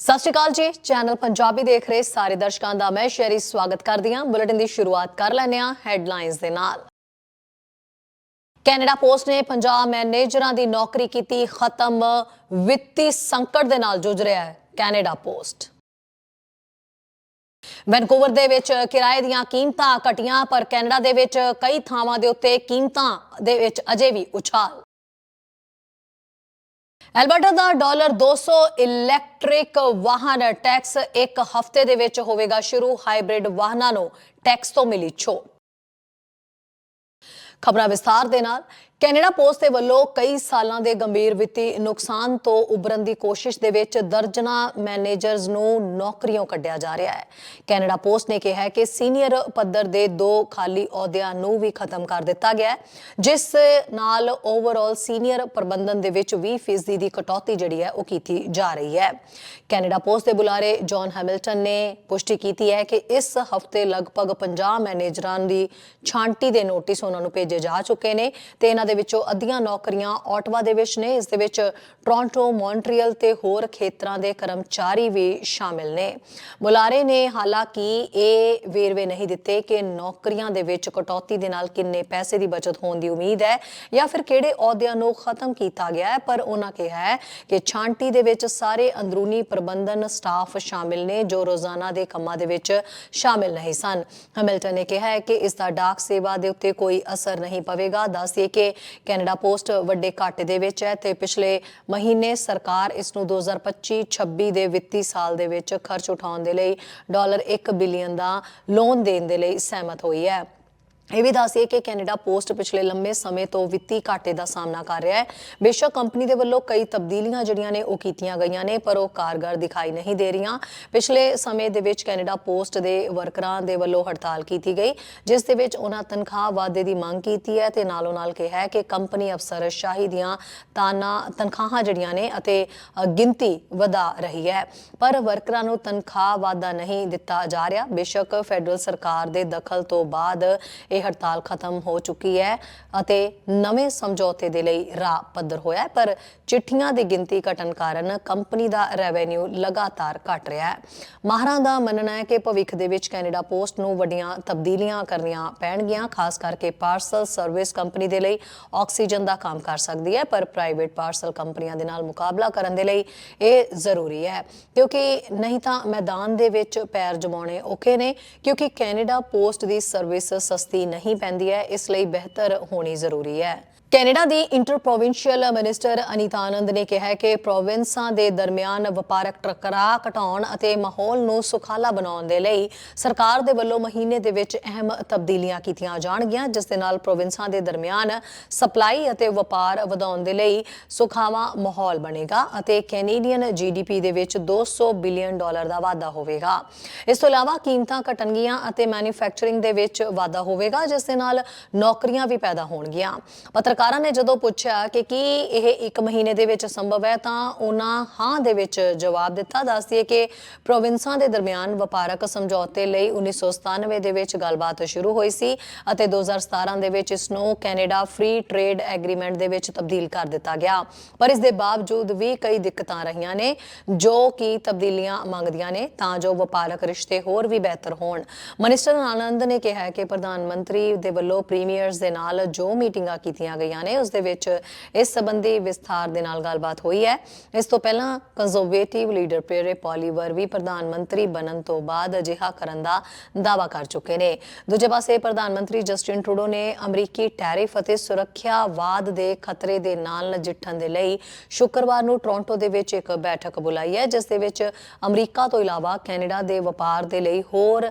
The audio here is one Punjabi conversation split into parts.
ਸਤਿ ਸ਼੍ਰੀ ਅਕਾਲ ਜੀ। ਚੈਨਲ ਪੰਜਾਬੀ ਦੇਖ ਰਹੇ ਸਾਰੇ ਦਰਸ਼ਕਾਂ ਦਾ ਮੈਂ ਸ਼ੈਰੀ ਸਵਾਗਤ ਕਰਦੀ ਹਾਂ। ਬੁਲੇਟਿਨ ਦੀ ਸ਼ੁਰੂਆਤ ਕਰ ਲੈਂਦੇ ਹਾਂ ਹੈਡਲਾਈਨਸ ਦੇ ਨਾਲ। ਕੈਨੇਡਾ ਪੋਸਟ ਨੇ ਪੰਜਾਬ ਮੈਨੇਜਰਾਂ ਦੀ ਨੌਕਰੀ ਕੀਤੀ, ਖਤਮ। ਵਿੱਤੀ ਸੰਕਟ ਦੇ ਨਾਲ ਜੂਝ ਰਿਹਾ ਹੈ ਕੈਨੇਡਾ ਪੋਸਟ ਵੈਨਕੂਵਰ ਦੇ ਵਿੱਚ ਕਿਰਾਏ ਦੀਆਂ ਕੀਮਤਾਂ ਘਟੀਆਂ, ਪਰ ਕੈਨੇਡਾ ਦੇ ਵਿੱਚ ਕਈ ਥਾਵਾਂ ਦੇ ਉੱਤੇ ਕੀਮਤਾਂ ਦੇ ਵਿੱਚ ਅਜੇ ਵੀ ਉਛਾਲ। ਐਲਬਰਟਾ ਦਾ ਡਾਲਰ 200 ਇਲੈਕਟ੍ਰਿਕ ਵਾਹਨ ਟੈਕਸ ਇੱਕ ਹਫ਼ਤੇ ਦੇ ਵਿੱਚ ਹੋਵੇਗਾ ਸ਼ੁਰੂ। ਹਾਈਬ੍ਰਿਡ ਵਾਹਨਾਂ ਨੂੰ ਟੈਕਸ ਤੋਂ ਮਿਲੀ ਛੋਟ। ਖਬਰਾਂ ਵਿਸਥਾਰ ਦੇ ਨਾਲ ਕੈਨੇਡਾ ਪੋਸਟ ਦੇ ਵੱਲੋਂ ਕਈ ਸਾਲਾਂ ਦੇ ਗੰਭੀਰ ਵਿੱਤੀ ਨੁਕਸਾਨ ਤੋਂ ਉਭਰਨ ਦੀ ਕੋਸ਼ਿਸ਼ ਦੇ ਵਿੱਚ ਦਰਜਨਾ ਮੈਨੇਜਰਸ ਨੂੰ ਨੌਕਰੀਆਂ ਕੱਢਿਆ ਜਾ ਰਿਹਾ ਹੈ। ਕੈਨੇਡਾ ਪੋਸਟ ਨੇ ਕਿਹਾ ਹੈ ਕਿ ਸੀਨੀਅਰ ਪੱਧਰ ਦੇ ਦੋ ਖਾਲੀ ਅਹੁਦਿਆਂ ਨੂੰ ਵੀ ਖਤਮ ਕਰ ਦਿੱਤਾ ਗਿਆ ਹੈ, ਜਿਸ ਨਾਲ ਓਵਰਆਲ ਸੀਨੀਅਰ ਪ੍ਰਬੰਧਨ ਦੇ ਵਿੱਚ 20% ਦੀ ਕਟੌਤੀ ਜਿਹੜੀ ਹੈ ਉਹ ਕੀਤੀ ਜਾ ਰਹੀ ਹੈ। ਕੈਨੇਡਾ ਪੋਸਟ ਦੇ ਬੁਲਾਰੇ ਜੌਨ ਹੈਮਿਲਟਨ ਨੇ ਪੁਸ਼ਟੀ ਕੀਤੀ ਹੈ ਕਿ ਇਸ ਹਫ਼ਤੇ ਲਗਭਗ 50 ਮੈਨੇਜਰਾਂ ਦੀ ਛਾਂਟੀ ਦੇ ਨੋਟਿਸ ਉਹਨਾਂ ਨੂੰ ਭੇਜੇ ਜਾ ਚੁੱਕੇ ਨੇ ਤੇ ਇਹਨਾਂ ਦੇ ਵਿੱਚੋਂ ਅੱਧੀਆਂ ਨੌਕਰੀਆਂ ਆਟਵਾ ਦੇ ਵਿੱਚ ਨੇ। ਇਸ ਦੇ ਵਿੱਚ ਟੋਰਾਂਟੋ, ਮੌਂਟਰੀਅਲ ਤੇ ਹੋਰ ਖੇਤਰਾਂ ਦੇ ਕਰਮਚਾਰੀ ਵੀ ਸ਼ਾਮਿਲ ਨੇ। ਬੁਲਾਰੇ ਨੇ ਹਾਲਾਂਕਿ ਇਹ ਵੇਰਵੇ ਨਹੀਂ ਦਿੱਤੇ ਕਿ ਨੌਕਰੀਆਂ ਦੇ ਵਿੱਚ ਕਟੌਤੀ ਦੇ ਨਾਲ ਕਿੰਨੇ ਪੈਸੇ ਦੀ ਬਚਤ ਹੋਣ ਦੀ ਉਮੀਦ ਹੈ ਜਾਂ ਫਿਰ ਕਿਹੜੇ ਅਹੁਦਿਆਂ ਨੂੰ ਖਤਮ ਕੀਤਾ ਗਿਆ ਹੈ। ਪਰ ਉਹਨਾਂ ਕਿਹਾ ਹੈ ਕਿ ਛਾਂਟੀ ਦੇ ਵਿੱਚ ਸਾਰੇ ਅੰਦਰੂਨੀ ਪ੍ਰਬੰਧਨ ਸਟਾਫ ਸ਼ਾਮਿਲ ਨੇ ਜੋ ਰੋਜ਼ਾਨਾ ਦੇ ਕੰਮਾਂ ਦੇ ਵਿੱਚ ਸ਼ਾਮਿਲ ਨਹੀਂ ਸਨ। ਹੈਮਿਲਟਨ ਨੇ ਕਿਹਾ ਹੈ ਕਿ ਇਸ ਦਾ ਡਾਕ ਸੇਵਾ ਦੇ ਉੱਤੇ ਕੋਈ ਅਸਰ ਨਹੀਂ ਪਵੇਗਾ। ਦੱਸਦੇ ਕਿ ਕੈਨੇਡਾ ਪੋਸਟ ਵੱਡੇ ਘਾਟੇ ਦੇ ਵਿੱਚ ਹੈ ਤੇ ਪਿਛਲੇ ਮਹੀਨੇ ਸਰਕਾਰ ਇਸ ਨੂੰ 2025-26 ਦੇ ਵਿੱਤੀ ਸਾਲ ਦੇ ਵਿੱਚ ਖਰਚ ਉਠਾਉਣ ਦੇ ਲਈ ਡਾਲਰ 1 ਬਿਲੀਅਨ ਦਾ ਲੋਨ ਦੇਣ ਦੇ ਲਈ ਸਹਿਮਤ ਹੋਈ ਹੈ। ਇਹ ਵੀ ਦੱਸਿਏ ਕਿ ਕੈਨੇਡਾ ਪੋਸਟ ਪਿਛਲੇ ਲੰਮੇ ਸਮੇਂ ਤੋਂ ਵਿੱਤੀ ਘਾਟੇ ਦਾ ਸਾਹਮਣਾ ਕਰ ਰਿਹਾ ਹੈ। ਬੇਸ਼ੱਕ ਕੰਪਨੀ ਦੇ ਵੱਲੋਂ ਕਈ ਤਬਦੀਲੀਆਂ ਜਿਹੜੀਆਂ ਨੇ ਉਹ ਕੀਤੀਆਂ ਗਈਆਂ ਨੇ, ਪਰ ਉਹ ਕਾਰਗਰ ਦਿਖਾਈ ਨਹੀਂ ਦੇ ਰਹੀਆਂ। ਪਿਛਲੇ ਸਮੇਂ ਦੇ ਵਿੱਚ ਕੈਨੇਡਾ ਪੋਸਟ ਦੇ ਵਰਕਰਾਂ ਦੇ ਵੱਲੋਂ ਹੜਤਾਲ ਕੀਤੀ ਗਈ, ਜਿਸ ਦੇ ਵਿੱਚ ਉਹਨਾਂ ਤਨਖਾਹ ਵਾਧੇ ਦੀ ਮੰਗ ਕੀਤੀ ਹੈ ਤੇ ਨਾਲੋਂ ਨਾਲ ਕਿਹਾ ਹੈ ਕਿ ਕੰਪਨੀ ਅਫਸਰਸ਼ਾਹੀ ਦੀਆਂ ਤਾਨਾ ਤਨਖਾਹਾਂ ਜਿਹੜੀਆਂ ਨੇ ਅਤੇ ਗਿਣਤੀ ਵਧਾ ਰਹੀ ਹੈ। ਪਰ ਵਰਕਰਾਂ ਨੂੰ ਤਨਖਾਹ ਵਾਧਾ ਨਹੀਂ ਦਿੱਤਾ ਜਾ ਰਿਹਾ। ਬੇਸ਼ੱਕ ਫੈਡਰਲ ਸਰਕਾਰ ਦੇ ਦਖਲ ਤੋਂ ਬਾਅਦ ਇਹ ਹੜਤਾਲ ਖਤਮ ਹੋ ਚੁੱਕੀ ਹੈ ਅਤੇ ਨਵੇਂ ਸਮਝੌਤੇ ਦੇ ਲਈ ਰਾਹ ਪੱਧਰ ਹੋਇਆ ਪਰ ਚਿੱਠੀਆਂ ਦੀ ਗਿਣਤੀ ਘਟਣ ਕਾਰਨ ਕੰਪਨੀ ਦਾ ਰੈਵਨਿਊ ਲਗਾਤਾਰ ਘਟ ਰਿਹਾ ਹੈ। ਮਾਹਰਾਂ ਦਾ ਮੰਨਣਾ ਹੈ ਕਿ ਭਵਿੱਖ ਦੇ ਵਿੱਚ ਕੈਨੇਡਾ ਪੋਸਟ ਨੂੰ ਵੱਡੀਆਂ ਤਬਦੀਲੀਆਂ ਕਰਨੀਆਂ ਪੈਣਗੀਆਂ, ਖਾਸ ਕਰਕੇ ਪਾਰਸਲ ਸਰਵਿਸ ਕੰਪਨੀ ਦੇ ਲਈ ਆਕਸੀਜਨ ਦਾ ਕੰਮ ਕਰ ਸਕਦੀ ਹੈ, ਪਰ ਪ੍ਰਾਈਵੇਟ ਪਾਰਸਲ ਕੰਪਨੀਆਂ ਦੇ ਨਾਲ ਮੁਕਾਬਲਾ ਕਰਨ ਦੇ ਲਈ ਇਹ ਜ਼ਰੂਰੀ ਹੈ। ਕਿਉਂਕਿ ਨਹੀਂ ਤਾਂ ਮੈਦਾਨ ਦੇ ਵਿੱਚ ਪੈਰ ਜਮਾਉਣੇ ਔਖੇ ਨੇ, ਕਿਉਂਕਿ ਕੈਨੇਡਾ ਪੋਸਟ ਦੀ ਸਰਵਿਸ ਸਸਤੀ ਨਹੀਂ ਪੈਂਦੀ ਹੈ ਇਸ ਲਈ ਬਿਹਤਰ ਹੋਣੀ ਜ਼ਰੂਰੀ ਹੈ। ਕੈਨੇਡਾ ਦੀ inter provincial minister Anita Anand ਨੇ ਕਿਹਾ ਕਿ ਪ੍ਰੋਵਿੰਸਾਂ ਦੇ ਦਰਮਿਆਨ ਵਪਾਰਕ ਟਕਰਾਅ ਘਟਾਉਣ ਅਤੇ ਮਾਹੌਲ ਨੂੰ ਸੁਖਾਲਾ ਬਣਾਉਣ ਦੇ ਲਈ ਸਰਕਾਰ ਦੇ ਵੱਲੋਂ ਮਹੀਨੇ ਦੇ ਵਿੱਚ ਅਹਿਮ ਤਬਦੀਲੀਆਂ ਕੀਤੀਆਂ ਜਾਣਗੀਆਂ, ਜਿਸ ਦੇ ਨਾਲ ਪ੍ਰੋਵਿੰਸਾਂ ਦੇ ਦਰਮਿਆਨ ਸਪਲਾਈ ਅਤੇ ਵਪਾਰ ਵਧਾਉਣ ਦੇ ਲਈ ਸੁਖਾਵਾਂ ਮਾਹੌਲ ਬਣੇਗਾ ਅਤੇ ਕੈਨੇਡੀਅਨ ਜੀਡੀਪੀ ਦੇ ਵਿੱਚ 200 ਬਿਲੀਅਨ ਡਾਲਰ ਦਾ ਵਾਧਾ ਹੋਵੇਗਾ। ਇਸ ਤੋਂ ਇਲਾਵਾ ਕੀਮਤਾਂ ਘਟਣਗੀਆਂ ਅਤੇ ਮੈਨੂਫੈਕਚਰਿੰਗ ਦੇ ਵਿੱਚ ਵਾਧਾ ਹੋਵੇਗਾ, ਜਿਸ ਦੇ ਨਾਲ ਨੌਕਰੀਆਂ ਵੀ ਪੈਦਾ ਹੋਣਗੀਆਂ। ਪੱਤਰਕਾਰਾਂ ਨੇ ਜਦੋਂ ਪੁੱਛਿਆ ਕਿ ਕੀ ਇਹ ਇੱਕ ਮਹੀਨੇ ਦੇ ਵਿੱਚ ਸੰਭਵ ਹੈ, ਤਾਂ ਉਹਨਾਂ ਹਾਂ ਦੇ ਵਿੱਚ ਜਵਾਬ ਦਿੱਤਾ। ਦੱਸਦੀਏ ਕਿ ਪ੍ਰੋਵਿੰਸਾਂ ਦੇ ਦਰਮਿਆਨ ਵਪਾਰਕ ਸਮਝੌਤੇ ਲਈ 1997 ਦੇ ਵਿੱਚ ਗੱਲਬਾਤ ਸ਼ੁਰੂ ਹੋਈ ਸੀ ਅਤੇ 2017 ਦੇ ਵਿੱਚ ਇਸ ਨੂੰ ਕੈਨੇਡਾ ਫ੍ਰੀ ਟ੍ਰੇਡ ਐਗਰੀਮੈਂਟ ਦੇ ਵਿੱਚ ਤਬਦੀਲ ਕਰ ਦਿੱਤਾ ਗਿਆ। ਪਰ ਇਸ ਦੇ ਬਾਵਜੂਦ ਵੀ ਕਈ ਦਿੱਕਤਾਂ ਰਹੀਆਂ ਨੇ, ਜੋ ਕਿ ਤਬਦੀਲੀਆਂ ਮੰਗਦੀਆਂ ਨੇ, ਤਾਂ ਜੋ ਵਪਾਰਕ ਰਿਸ਼ਤੇ ਹੋਰ ਵੀ ਬਿਹਤਰ ਹੋਣ। ਮਨਿਸਟਰ ਆਨੰਦ ਨੇ ਕਿਹਾ ਕਿ ਪ੍ਰਧਾਨ ਮੰਤਰੀ ਦੇ ਵੱਲੋਂ ਪ੍ਰੀਮੀਅਰਸ ਦੇ ਨਾਲ ਜੋ ਮੀਟਿੰਗਾਂ ਕੀਤੀਆਂ ਗਈਆਂ ਨੇ। ਉਸ ਦੇ ਵਿੱਚ ਇਸ ਸੰਬੰਧੀ ਵਿਸਥਾਰ ਦੇ ਨਾਲ ਗੱਲਬਾਤ ਹੋਈ ਹੈ। ਇਸ ਤੋਂ ਪਹਿਲਾਂ ਕੰਜ਼ਰਵੇਟਿਵ ਲੀਡਰ ਪੇਰੇ ਪੋਲੀਵਰ ਵੀ ਪ੍ਰਧਾਨ ਮੰਤਰੀ ਬਣਨ ਤੋਂ ਬਾਅਦ ਅਜਿਹਾ ਕਰਨ ਦਾ ਦਾਅਵਾ ਕਰ ਚੁੱਕੇ ਨੇ। ਦੂਜੇ ਪਾਸੇ ਪ੍ਰਧਾਨ ਮੰਤਰੀ ਜਸਟਿਨ ਟਰੂਡੋ ਨੇ ਅਮਰੀਕੀ ਟੈਰਿਫ ਅਤੇ ਸੁਰੱਖਿਆਵਾਦ ਦੇ ਖਤਰੇ ਦੇ ਨਾਲ ਨਜਿੱਠਣ ਦੇ ਲਈ ਸ਼ੁੱਕਰਵਾਰ ਨੂੰ ਟੋਰਾਂਟੋ ਦੇ ਵਿੱਚ ਇੱਕ ਬੈਠਕ ਬੁਲਾਈ ਹੈ, ਜਿਸ ਦੇ ਵਿੱਚ ਅਮਰੀਕਾ ਤੋਂ ਇਲਾਵਾ ਕੈਨੇਡਾ ਦੇ ਵਪਾਰ ਦੇ ਲਈ ਹੋਰ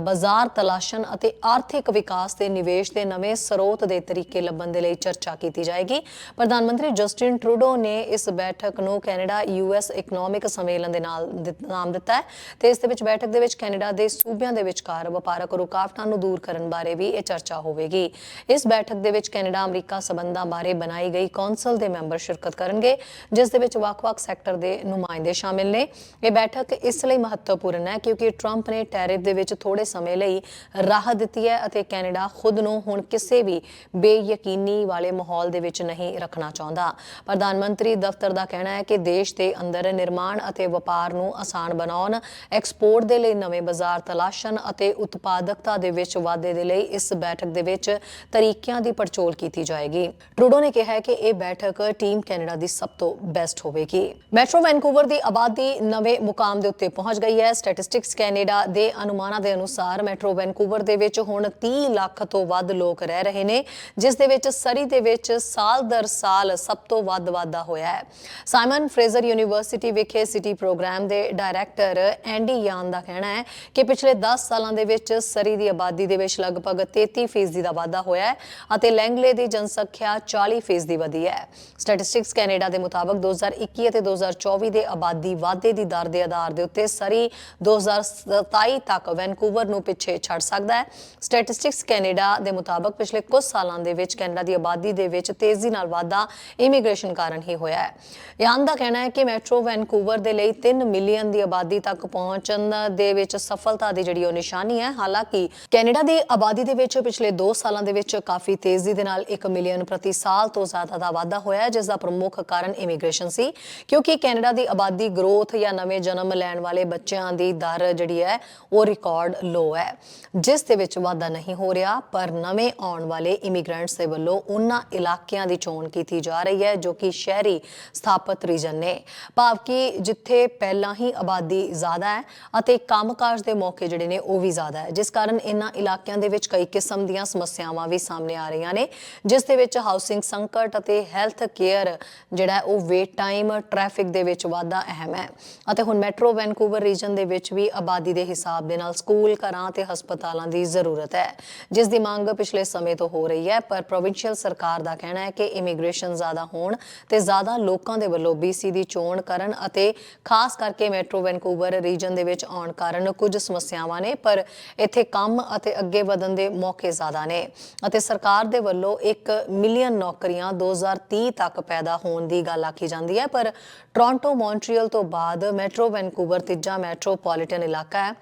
ਬਾਜ਼ਾਰ ਤਲਾਸ਼ਣ ਅਤੇ ਆਰਥਿਕ ਵਿਕਾਸ ਤੇ ਨਿਵੇਸ਼ ਦੇ ਨਵੇਂ ਸਰੋਤ ਦੇ ਤਰੀਕੇ ਲੱਭਣ ਦੇ ਲਈ ਚਰਚਾ ਕੀਤੀ ਜਾਏਗੀ। ਪ੍ਰਧਾਨ ਮੰਤਰੀ ਜਸਟਿਨ ਟਰੂਡੋ ਨੇ ਇਸ ਬੈਠਕ ਨੂੰ ਕੈਨੇਡਾ ਯੂਐਸ ਇਕਨੋਮਿਕ ਸੰਮੇਲਨ ਦੇ ਨਾਲ ਨਾਮ ਦਿੱਤਾ ਹੈ ਤੇ ਇਸ ਦੇ ਵਿੱਚ ਬੈਠਕ ਦੇ ਵਿੱਚ ਕੈਨੇਡਾ ਦੇ ਸੂਬਿਆਂ ਦੇ ਵਿਚਕਾਰ ਵਪਾਰਕ ਰੁਕਾਵਟਾਂ ਨੂੰ ਦੂਰ ਕਰਨ ਬਾਰੇ ਵੀ ਇਹ ਚਰਚਾ ਹੋਵੇਗੀ। ਇਸ ਬੈਠਕ ਦੇ ਵਿੱਚ ਕੈਨੇਡਾ, ਅਮਰੀਕਾ ਸਬੰਧਾਂ ਬਾਰੇ ਬਣਾਈ ਗਈ ਕੌਂਸਲ ਦੇ ਮੈਂਬਰ ਸ਼ਿਰਕਤ ਕਰਨਗੇ, ਜਿਸ ਦੇ ਵਿੱਚ ਵੱਖ-ਵੱਖ ਸੈਕਟਰ ਦੇ ਨੁਮਾਇੰਦੇ ਸ਼ਾਮਿਲ ਨੇ। ਇਹ ਬੈਠਕ ਇਸ ਲਈ ਮਹੱਤਵਪੂਰਨ ਹੈ ਕਿਉਂਕਿ ਟਰੰਪ ਨੇ ਟੈਰਿਫ ਦੇ ਵਿੱਚ ਥੋੜੇ ਸਮੇਂ ਲਈ ਰਾਹਤ ਦਿੱਤੀ ਹੈ ਅਤੇ ਕੈਨੇਡਾ ਖੁਦ ਨੂੰ ਹੁਣ ਕਿਸੇ ਵੀ ਬੇਯਕੀਨੀ ਵਾਲੇ ਮਾਹੌਲ ਦੇ ਵਿੱਚ ਨਹੀਂ ਰੱਖਣਾ ਚਾਹੁੰਦਾ। ਪ੍ਰਧਾਨ ਮੰਤਰੀ ਦਫ਼ਤਰ ਦਾ ਕਹਿਣਾ ਹੈ ਕਿ ਦੇਸ਼ ਦੇ ਅੰਦਰ ਨਿਰਮਾਣ ਅਤੇ ਵਪਾਰ ਨੂੰ ਆਸਾਨ ਬਣਾਉਣ, ਐਕਸਪੋਰਟ ਦੇ ਲਈ ਨਵੇਂ ਬਾਜ਼ਾਰ ਤਲਾਸ਼ਣ ਅਤੇ ਉਤਪਾਦਕਤਾ ਦੇ ਵਿੱਚ ਵਾਧੇ ਦੇ ਲਈ ਇਸ ਬੈਠਕ ਦੇ ਵਿੱਚ ਤਰੀਕਿਆਂ ਦੀ ਪੜਚੋਲ ਕੀਤੀ ਜਾਏਗੀ। ਟਰੂਡੋ ਨੇ ਕਿਹਾ ਹੈ ਕਿ ਇਹ ਬੈਠਕ ਟੀਮ ਕੈਨੇਡਾ ਦੀ ਸਭ ਤੋਂ ਬੈਸਟ ਹੋਵੇਗੀ। ਮੈਟਰੋ ਵੈਨਕੂਵਰ ਦੀ ਆਬਾਦੀ ਨਵੇਂ ਮੁਕਾਮ ਦੇ ਉੱਤੇ ਪਹੁੰਚ ਗਈ ਹੈ। ਸਟੈਟਿਸਟਿਕਸ ਕੈਨੇਡਾ ਦੇ ਅਨੁਮਾਨਾਂ ਦੇ ਅਨੁਸਾਰ ਮੈਟਰੋ ਵੈਨਕੂਵਰ ਦੇ ਵਿੱਚ ਹੁਣ 30 ਲੱਖ ਤੋਂ ਵੱਧ ਲੋਕ ਰਹਿ ਰਹੇ ਨੇ, ਜਿਸ ਦੇ ਵਿੱਚ ਸਰੀ ਦੇ ਵਿੱਚ ਸਾਲ ਦਰ ਸਾਲ ਸਭ ਤੋਂ ਵੱਧ ਵਾਧਾ ਹੋਇਆ ਹੈ। ਸਾਈਮਨ ਫਰੇਜ਼ਰ ਯੂਨੀਵਰਸਿਟੀ ਵਿਖੇ ਸਿਟੀ ਪ੍ਰੋਗਰਾਮ ਦੇ ਡਾਇਰੈਕਟਰ ਐਂਡੀ ਯਾਨ ਦਾ ਕਹਿਣਾ ਹੈ ਕਿ ਪਿਛਲੇ 10 ਸਾਲਾਂ ਦੇ ਵਿੱਚ ਸਰੀ ਦੀ ਆਬਾਦੀ ਦੇ ਵਿੱਚ ਲਗਭਗ 33% ਦਾ ਵਾਧਾ ਹੋਇਆ ਹੈ ਅਤੇ ਲੈਂਗਲੇ ਦੀ ਜਨਸੰਖਿਆ 40% ਵਧੀ ਹੈ। ਸਟੈਟਿਸਟਿਕਸ ਕੈਨੇਡਾ ਦੇ ਮੁਤਾਬਕ 2021 ਅਤੇ 2024 ਦੇ ਆਬਾਦੀ ਵਾਧੇ ਦੀ ਦਰ ਦੇ ਆਧਾਰ ਦੇ ਉੱਤੇ ਸਰੀ 2027 ਤੱਕ ਵੈਨਕੂਵਰ ਨੂੰ ਪਿੱਛੇ ਛੱਡ ਸਕਦਾ ਹੈ। ਸਟੈਟਿਸਟਿਕਸ ਕੈਨੇਡਾ ਦੇ ਮੁਤਾਬਕ ਪਿਛਲੇ ਕੁਝ ਸਾਲਾਂ ਦੇ ਵਿੱਚ ਕੈਨੇਡਾ ਦੀ ਆਬਾਦੀ ਦੇ ਵਿੱਚ ਤੇਜ਼ੀ ਨਾਲ ਵਾਧਾ ਇਮੀਗ੍ਰੇਸ਼ਨ ਕਾਰਨ ਹੀ ਹੋਇਆ ਹੈ। ਯਾਨ ਦਾ ਕਹਿਣਾ ਹੈ ਕਿ ਮੈਟਰੋ ਵੈਨਕੂਵਰ ਦੇ ਲਈ 3 ਮਿਲੀਅਨ ਦੀ ਆਬਾਦੀ ਤੱਕ ਪਹੁੰਚਣ ਦੇ ਵਿੱਚ ਸਫਲਤਾ ਦੀ ਜਿਹੜੀ ਉਹ ਨਿਸ਼ਾਨੀ ਹੈ, ਹਾਲਾਂਕਿ ਕੈਨੇਡਾ ਦੀ ਆਬਾਦੀ ਦੇ ਵਿੱਚ ਪਿਛਲੇ 2 ਸਾਲਾਂ ਦੇ ਵਿੱਚ ਕਾਫੀ ਤੇਜ਼ੀ ਦੇ ਨਾਲ 1 ਮਿਲੀਅਨ ਪ੍ਰਤੀ ਸਾਲ ਤੋਂ ਜ਼ਿਆਦਾ ਦਾ ਵਾਧਾ ਹੋਇਆ ਹੈ ਜਿਸ ਦਾ ਪ੍ਰਮੁੱਖ ਕਾਰਨ ਇਮੀਗ੍ਰੇਸ਼ਨ ਸੀ, ਕਿਉਂਕਿ ਕੈਨੇਡਾ ਦੀ ਆਬਾਦੀ ਗਰੋਥ ਜਾਂ ਨਵੇਂ ਜਨਮ ਲੈਣ ਵਾਲੇ ਬੱਚਿਆਂ ਦੀ ਦਰ ਜਿਹੜੀ ਹੈ, ਉਹ ਰਿਕਾਰਡ ਲੋ ਹੈ। ਜਿਸ ਦੇ ਵਿੱਚ ਵਾਧਾ ਨਹੀਂ ਹੋ ਰਿਹਾ, ਪਰ ਨਵੇਂ ਆਉਣ ਵਾਲੇ ਇਮੀਗ੍ਰੈਂਟਸ ਦੇ ਵੱਲੋਂ ਉਹਨਾਂ ਇਲਾਕਿਆਂ ਦੀ ਚੋਣ ਕੀਤੀ ਜਾ ਰਹੀ ਹੈ, ਜੋ ਕਿ ਸ਼ਹਿਰੀ ਸਥਾਪਿਤ ਰੀਜਨ ਨੇ। ਭਾਵ ਕਿ ਜਿੱਥੇ ਪਹਿਲਾਂ ਹੀ ਆਬਾਦੀ ਜ਼ਿਆਦਾ ਹੈ ਅਤੇ ਕੰਮਕਾਜ ਦੇ ਮੌਕੇ ਜਿਹੜੇ ਨੇ, ਉਹ ਵੀ ਜ਼ਿਆਦਾ ਹੈ। ਜਿਸ ਕਾਰਨ ਇਹਨਾਂ ਇਲਾਕਿਆਂ ਦੇ ਵਿੱਚ ਕਈ ਕਿਸਮ ਦੀਆਂ ਸਮੱਸਿਆਵਾਂ ਵੀ ਸਾਹਮਣੇ ਆ ਰਹੀਆਂ ਨੇ, ਜਿਸ ਦੇ ਵਿੱਚ ਹਾਊਸਿੰਗ ਸੰਕਟ ਅਤੇ ਹੈਲਥ ਕੇਅਰ ਜਿਹੜਾ ਉਹ ਵੇਟ ਟਾਈਮ ਟ੍ਰੈਫਿਕ ਦੇ ਵਿੱਚ ਵਾਧਾ ਅਹਿਮ ਹੈ। ਅਤੇ ਹੁਣ ਮੈਟਰੋ ਵੈਨਕੂਵਰ ਰੀਜਨ ਦੇ ਵਿੱਚ ਵੀ ਆਬਾਦੀ ਦੇ ਹਿਸਾਬ ਦੇ ਨਾਲ ਸਕੂਲ, ਘਰਾਂ ਤੇ ਹਸਪਤਾਲਾਂ ਦੀ ਜ਼ਰੂਰਤ ਹੈ। ਜਿਸ ਦੀ ਮੰਗ ਪਿਛਲੇ ਸਮੇਂ ਤੋਂ ਹੋ ਰਹੀ ਹੈ, ਪਰ ਪ੍ਰੋਵਿੰਸ਼ੀਅਲ ਸਰਕਾਰ ਦਾ ਕਹਿਣਾ ਹੈ ਕਿ ਇਮੀਗ੍ਰੇਸ਼ਨ ਜ਼ਿਆਦਾ ਹੋਣ ਤੇ ਜ਼ਿਆਦਾ ਲੋਕਾਂ ਦੇ ਵੱਲੋਂ BC ਦੀ ਚੋਣ ਕਰਨ ਅਤੇ ਖਾਸ ਕਰਕੇ ਮੈਟਰੋ ਵੈਨਕੂਵਰ ਰੀਜਨ ਦੇ ਵਿੱਚ ਆਉਣ ਕਾਰਨ ਕੁਝ ਸਮੱਸਿਆਵਾਂ ਨੇ, ਪਰ ਇੱਥੇ ਕੰਮ ਅਤੇ ਅੱਗੇ ਵਧਣ ਦੇ ਮੌਕੇ ਜ਼ਿਆਦਾ ਨੇ ਅਤੇ ਸਰਕਾਰ ਦੇ ਵੱਲੋਂ 1 ਮਿਲੀਅਨ ਨੌਕਰੀਆਂ 2030 ਤੱਕ ਪੈਦਾ ਹੋਣ ਦੀ ਗੱਲ ਆਖੀ ਜਾਂਦੀ ਹੈ, ਪਰ ਟੋਰਾਂਟੋ ਮੌਂਟਰੀਅਲ ਤੋਂ ਬਾਅਦ ਮੈਟਰੋ ਵੈਨਕੂਵਰ ਤੀਜਾ ਮੈਟਰੋਪੋਲੀਟਨ ਇਲਾਕਾ ਹੈ।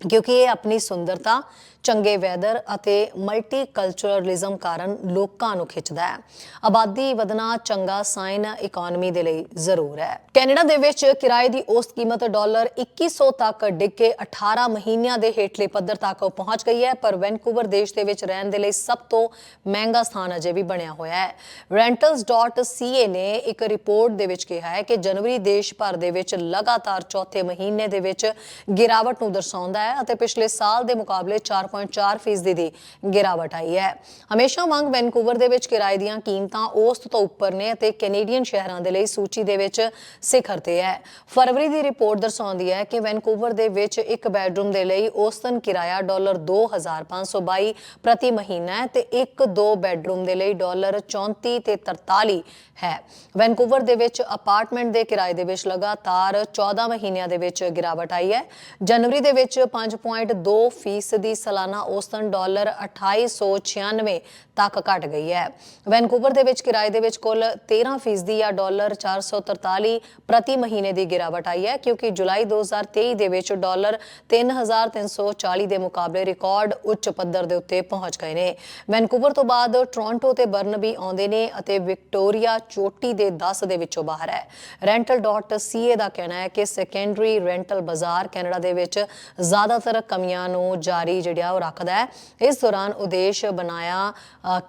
ਕਿਉਂਕਿ ਇਹ ਆਪਣੀ ਸੁੰਦਰਤਾ, ਚੰਗੇ ਵੈਦਰ ਅਤੇ ਮਲਟੀਕਲਚਰਲਿਜ਼ਮ ਕਾਰਨ ਲੋਕਾਂ ਨੂੰ ਖਿੱਚਦਾ ਹੈ। ਆਬਾਦੀ ਵਧਣਾ ਚੰਗਾ ਸਾਈਨ ਇਕਨੋਮੀ ਦੇ ਲਈ ਜ਼ਰੂਰ ਹੈ। ਕੈਨੇਡਾ ਦੇ ਵਿੱਚ ਕਿਰਾਏ ਦੀ ਔਸਤ ਕੀਮਤ ਡਾਲਰ 2100 ਤੱਕ ਡਿੱਗ ਕੇ 18 ਮਹੀਨਿਆਂ ਦੇ ਹੇਠਲੇ ਪੱਧਰ ਤੱਕ ਪਹੁੰਚ ਗਈ ਹੈ, ਪਰ ਵੈਨਕੂਵਰ ਦੇਸ਼ ਦੇ ਵਿੱਚ ਰਹਿਣ ਦੇ ਲਈ ਸਭ ਤੋਂ ਮਹਿੰਗਾ ਸਥਾਨ ਅਜੇ ਵੀ ਬਣਿਆ ਹੋਇਆ ਹੈ। rentals.ca ਨੇ ਇੱਕ ਰਿਪੋਰਟ ਦੇ ਵਿੱਚ ਕਿਹਾ ਹੈ ਕਿ ਜਨਵਰੀ ਦੇਸ਼ ਭਰ ਦੇ ਵਿੱਚ ਲਗਾਤਾਰ ਚੌਥੇ ਮਹੀਨੇ ਦੇ ਵਿੱਚ ਗਿਰਾਵਟ ਨੂੰ ਦਰਸਾਉਂਦਾ ਹੈ। ਅਤੇ ਪਿਛਲੇ ਸਾਲ ਦੇ ਮੁਕਾਬਲੇ 4.4 ਫੀਸਦੀ ਦੀ ਗਿਰਾਵਟ ਆਈ ਹੈ। ਹਮੇਸ਼ਾ ਵਾਂਗ ਵੈਨਕੂਵਰ ਦੇ ਵਿੱਚ ਕਿਰਾਏ ਦੀਆਂ ਕੀਮਤਾਂ ਔਸਤ ਤੋਂ ਉੱਪਰ ਨੇ ਅਤੇ ਕੈਨੇਡੀਅਨ ਸ਼ਹਿਰਾਂ ਦੇ ਲਈ ਸੂਚੀ ਦੇ ਵਿੱਚ ਸਿਖਰ ਤੇ ਹੈ। ਫਰਵਰੀ ਦੀ ਰਿਪੋਰਟ ਦਰਸਾਉਂਦੀ ਹੈ ਕਿ ਵੈਨਕੂਵਰ ਦੇ ਵਿੱਚ ਇੱਕ ਬੈਡਰੂਮ ਦੇ ਲਈ ਔਸਤਨ ਕਿਰਾਇਆ ਡਾਲਰ 2522 ਪ੍ਰਤੀ ਮਹੀਨਾ ਹੈ ਤੇ ਇੱਕ ਦੋ ਬੈਡਰੂਮ ਦੇ ਲਈ ਡਾਲਰ 34 ਤੇ 43 ਹੈ। ਵੈਨਕੂਵਰ ਦੇ ਵਿੱਚ ਅਪਾਰਟਮੈਂਟ ਦੇ ਕਿਰਾਏ ਦੇ ਵਿੱਚ ਲਗਾਤਾਰ 14 ਮਹੀਨਿਆਂ ਦੇ ਵਿੱਚ ਗਿਰਾਵਟ ਆਈ ਹੈ। ਜਨਵਰੀ ਦੇ ਵਿੱਚ 5.2 ਫੀਸਦੀ ਸਾਲਾਨਾ ਔਸਤਨ ਡਾਲਰ 2896 ਤੱਕ ਘਟ ਗਈ ਹੈ। ਵੈਨਕੂਵਰ ਦੇ ਵਿੱਚ ਕਿਰਾਏ ਦੇ ਵਿੱਚ ਕੁੱਲ 13 ਫੀਸਦੀ ਜਾਂ ਡਾਲਰ 443 ਪ੍ਰਤੀ ਮਹੀਨੇ ਦੀ ਗਿਰਾਵਟ ਆਈ ਹੈ, ਕਿਉਂਕਿ ਜੁਲਾਈ 2023 ਦੇ ਵਿੱਚ ਡਾਲਰ 3340 ਦੇ ਮੁਕਾਬਲੇ ਰਿਕਾਰਡ ਉੱਚ ਪੱਧਰ ਦੇ ਉੱਤੇ ਪਹੁੰਚ ਗਏ ਨੇ। ਵੈਨਕੂਵਰ ਤੋਂ ਬਾਅਦ ਟੋਰਾਂਟੋ ਤੇ ਬਰਨਬੀ ਆਉਂਦੇ ਨੇ ਅਤੇ ਵਿਕਟੋਰੀਆ ਚੋਟੀ ਦੇ 10 ਦੇ ਵਿੱਚੋਂ ਬਾਹਰ ਹੈ। rental.ca ਦਾ ਕਹਿਣਾ ਹੈ ਕਿ ਸੈਕੰਡਰੀ ਰੈਂਟਲ ਬਾਜ਼ਾਰ ਕੈਨੇਡਾ ਦੇ ਵਿੱਚ ਜ਼ਿਆਦਾਤਰ ਕਮੀਆਂ ਨੂੰ ਜਾਰੀ ਜਿਹੜਾ ਉਹ ਰੱਖਦਾ ਹੈ। ਇਸ ਦੌਰਾਨ ਉਦੇਸ਼ ਬਣਾਇਆ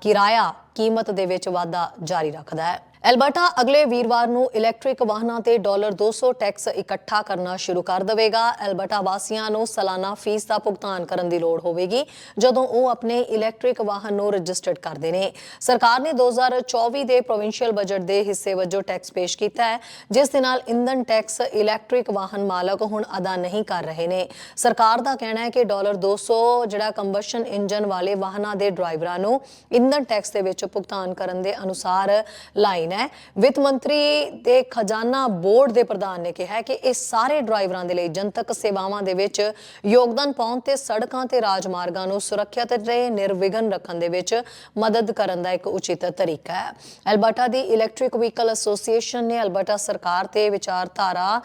ਕਿਰਾਇਆ ਕੀਮਤ ਦੇ ਵਿੱਚ ਵਾਧਾ ਜਾਰੀ ਰੱਖਦਾ ਹੈ। ਐਲਬਰਟਾ, ਅਗਲੇ ਵੀਰਵਾਰ ਨੂੰ ਇਲੈਕਟ੍ਰਿਕ ਵਾਹਨਾਂ ਤੇ ਡਾਲਰ 200 ਟੈਕਸ ਇਕੱਠਾ ਕਰਨਾ ਸ਼ੁਰੂ ਕਰ ਦੇਵੇਗਾ। ਐਲਬਰਟਾ ਵਾਸੀਆਂ ਨੂੰ ਸਾਲਾਨਾ ਫੀਸ ਦਾ ਭੁਗਤਾਨ ਕਰਨ ਦੀ ਲੋੜ ਹੋਵੇਗੀ, ਜਦੋਂ ਉਹ ਆਪਣੇ ਇਲੈਕਟ੍ਰਿਕ ਵਾਹਨ ਨੂੰ ਰਜਿਸਟਰਡ ਕਰਦੇ ਨੇ। ਸਰਕਾਰ ਨੇ 2024 ਦੇ ਪ੍ਰੋਵਿੰਸ਼ੀਅਲ ਬਜਟ ਦੇ ਹਿੱਸੇ ਵਜੋਂ ਟੈਕਸ ਪੇਸ਼ ਕੀਤਾ ਹੈ, ਜਿਸ ਦੇ ਨਾਲ ਇੰਧਨ ਟੈਕਸ ਇਲੈਕਟ੍ਰਿਕ ਵਾਹਨ ਮਾਲਕ ਹੁਣ ਅਦਾ ਨਹੀਂ ਕਰ ਰਹੇ ਨੇ। ਸਰਕਾਰ ਦਾ ਕਹਿਣਾ ਹੈ ਕਿ ਡਾਲਰ 200 ਜਿਹੜਾ ਕੰਬਸ਼ਨ ਇੰਜਨ ਵਾਲੇ ਵਾਹਨਾਂ ਦੇ ਡਰਾਈਵਰਾਂ ਨੂੰ ਇੰਧਨ ਟੈਕਸ ਦੇ ਵਿੱਚ ਭੁਗਤਾਨ ਕਰਨ ਦੇ ਅਨੁਸਾਰ ਲਾਈ ਲਾਈਨ ਹੈ ਵਿੱਤ ਮੰਤਰੀ ਦੇ ਖਜ਼ਾਨਾ ਬੋਰਡ ਦੇ ਪ੍ਰਧਾਨ ਨੇ ਕਿਹਾ ਕਿ ਇਹ ਸਾਰੇ ਡਰਾਈਵਰਾਂ ਦੇ ਲਈ ਜਨਤਕ ਸੇਵਾਵਾਂ ਦੇ ਵਿੱਚ ਯੋਗਦਾਨ ਪਾਉਣ ਤੇ ਸੜਕਾਂ ਤੇ ਰਾਜਮਾਰਗਾਂ ਨੂੰ ਸੁਰੱਖਿਅਤ ਤੇ ਨਿਰਵਿਘਨ ਰੱਖਣ ਦੇ ਵਿੱਚ ਮਦਦ ਕਰਨ ਦਾ ਇੱਕ ਉਚਿਤ ਤਰੀਕਾ ਹੈ। ਐਲਬਰਟਾ ਦੀ ਇਲੈਕਟ੍ਰਿਕ ਵਹੀਕਲ ਐਸੋਸੀਏਸ਼ਨ ਨੇ ਅਲਬਰਟਾ ਸਰਕਾਰ ਤੇ ਵਿਚਾਰਧਾਰਾ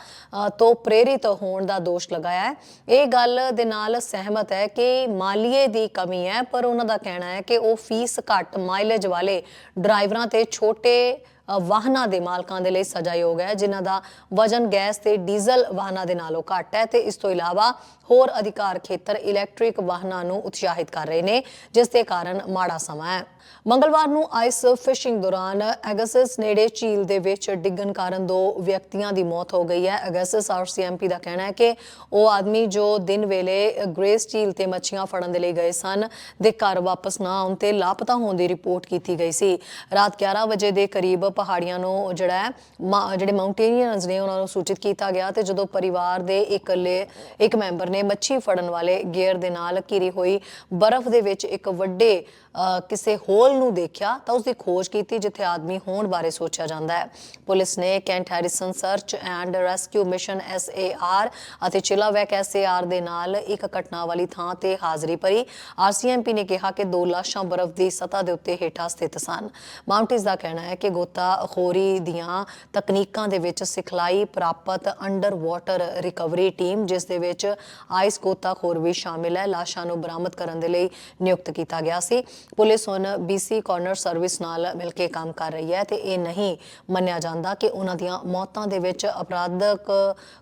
ਤੋਂ ਪ੍ਰੇਰਿਤ ਹੋਣ ਦਾ ਦੋਸ਼ ਲਗਾਇਆ ਹੈ। ਇਹ ਗੱਲ ਦੇ ਨਾਲ ਸਹਿਮਤ ਹੈ ਕਿ ਮਾਲੀਏ ਦੀ ਕਮੀ ਹੈ, ਪਰ ਉਹਨਾਂ ਦਾ ਕਹਿਣਾ ਹੈ ਕਿ ਉਹ ਫੀਸ ਘੱਟ ਮਾਈਲੇਜ ਵਾਲੇ ਡਰਾਈਵਰਾਂ ਤੇ ਛੋਟੇ ਵਾਹਨਾਂ ਦੇ ਮਾਲਕਾਂ ਦੇ ਲਈ ਸਜ਼ਾਯੋਗ ਹੈ, ਜਿਨ੍ਹਾਂ ਦਾ ਵਜਨ ਗੈਸ ਤੇ ਡੀਜ਼ਲ ਵਾਹਨਾਂ ਦੇ ਨਾਲੋਂ ਘੱਟ ਹੈ ਤੇ ਇਸ ਤੋਂ ਇਲਾਵਾ ਹੋਰ ਅਧਿਕਾਰ ਖੇਤਰ ਇਲੈਕਟ੍ਰਿਕ ਵਾਹਨਾਂ ਨੂੰ ਉਤਸ਼ਾਹਿਤ ਕਰ ਰਹੇ ਨੇ, ਜਿਸ ਦੇ ਕਾਰਨ ਮਾੜਾ ਸਮਾਂ ਹੈ। ਮੰਗਲਵਾਰ ਨੂੰ ਆਈਸ ਫਿਸ਼ਿੰਗ ਦੌਰਾਨ ਐਗਸਸ ਨੇੜੇ ਝੀਲ ਦੇ ਵਿੱਚ ਡਿੱਗਣ ਕਾਰਨ ਦੋ ਵਿਅਕਤੀਆਂ ਦੀ ਮੌਤ ਹੋ ਗਈ ਹੈ। ਐਗਸਸ ਆਰਸੀਐਮਪੀ ਦਾ ਕਹਿਣਾ ਹੈ ਕਿ ਉਹ ਆਦਮੀ ਜੋ ਦਿਨ ਵੇਲੇ ਗ੍ਰੇਸ ਝੀਲ ਤੇ ਮੱਛੀਆਂ ਫੜਨ ਦੇ ਲਈ ਗਏ ਸਨ, ਦੇ ਘਰ ਵਾਪਸ ਨਾ ਆਉਣ ਤੇ ਲਾਪਤਾ ਹੋਣ ਦੀ ਰਿਪੋਰਟ ਕੀਤੀ ਗਈ ਸੀ। ਰਾਤ 11 ਵਜੇ ਦੇ ਕਰੀਬ ਪਹਾੜੀਆਂ ਨੂੰ ਜਿਹੜਾ ਹੈ ਜਿਹੜੇ ਮਾਊਂਟੇਨੀਅਰਸ ਨੇ ਉਹਨਾਂ ਨੂੰ ਸੂਚਿਤ ਕੀਤਾ ਗਿਆ ਤੇ ਜਦੋਂ ਪਰਿਵਾਰ ਦੇ ਇਕੱਲੇ, ਇੱਕ ਮੈਂਬਰ ਨੇ ਮੱਛੀ ਫੜਨ ਵਾਲੇ ਗੇਅਰ ਦੇ ਨਾਲ ਘਿਰੀ ਹੋਈ ਬਰਫ਼ ਦੇ ਵਿੱਚ ਇੱਕ ਵੱਡੇ ਕਿਸੇ ਹੋਲ ਨੂੰ ਦੇਖਿਆ ਤਾਂ ਉਸ ਦੀ ਖੋਜ ਕੀਤੀ ਜਿੱਥੇ ਆਦਮੀ ਹੋਣ ਬਾਰੇ ਸੋਚਿਆ ਜਾਂਦਾ ਹੈ। ਪੁਲਿਸ ਨੇ Kent Harrison search and rescue mission SAR ਅਤੇ ਚਿਲਾਵੈਕ ਐਸਏਆਰ ਦੇ ਨਾਲ ਇੱਕ ਘਟਨਾ ਵਾਲੀ ਥਾਂ ਤੇ ਹਾਜ਼ਰੀ ਭਰੀ। ਆਰਸੀਐਮਪੀ ਨੇ ਕਿਹਾ ਕਿ ਦੋ ਲਾਸ਼ਾਂ ਬਰਫ਼ ਦੀ ਸਤਹ ਦੇ ਉੱਤੇ ਹੇਠਾਂ ਸਥਿਤ ਸਨ। ਮਾਊਂਟਿਸ ਦਾ ਕਹਿਣਾ ਹੈ ਕਿ ਗੋਤਾਖੋਰੀ ਦੀਆਂ ਤਕਨੀਕਾਂ ਦੇ ਵਿੱਚ ਸਿਖਲਾਈ ਪ੍ਰਾਪਤ ਅੰਡਰ ਵਾਟਰ ਰਿਕਵਰੀ ਟੀਮ, ਜਿਸ ਦੇ ਵਿੱਚ ਆਈਸ ਗੋਤਾਖੋਰ ਵੀ ਸ਼ਾਮਿਲ ਹੈ, ਲਾਸ਼ਾਂ ਨੂੰ ਬਰਾਮਦ ਕਰਨ ਦੇ ਲਈ ਨਿਯੁਕਤ ਕੀਤਾ ਗਿਆ ਸੀ। ਪੁਲਿਸ ਹੁਣ ਬੀਸੀ ਕਾਰਨਰ ਸਰਵਿਸ ਨਾਲ ਮਿਲ ਕੇ ਕੰਮ ਕਰ ਰਹੀ ਹੈ ਤੇ ਇਹ ਨਹੀਂ ਮੰਨਿਆ ਜਾਂਦਾ ਕਿ ਉਹਨਾਂ ਦੀਆਂ ਮੌਤਾਂ ਦੇ ਵਿੱਚ ਅਪਰਾਧਕ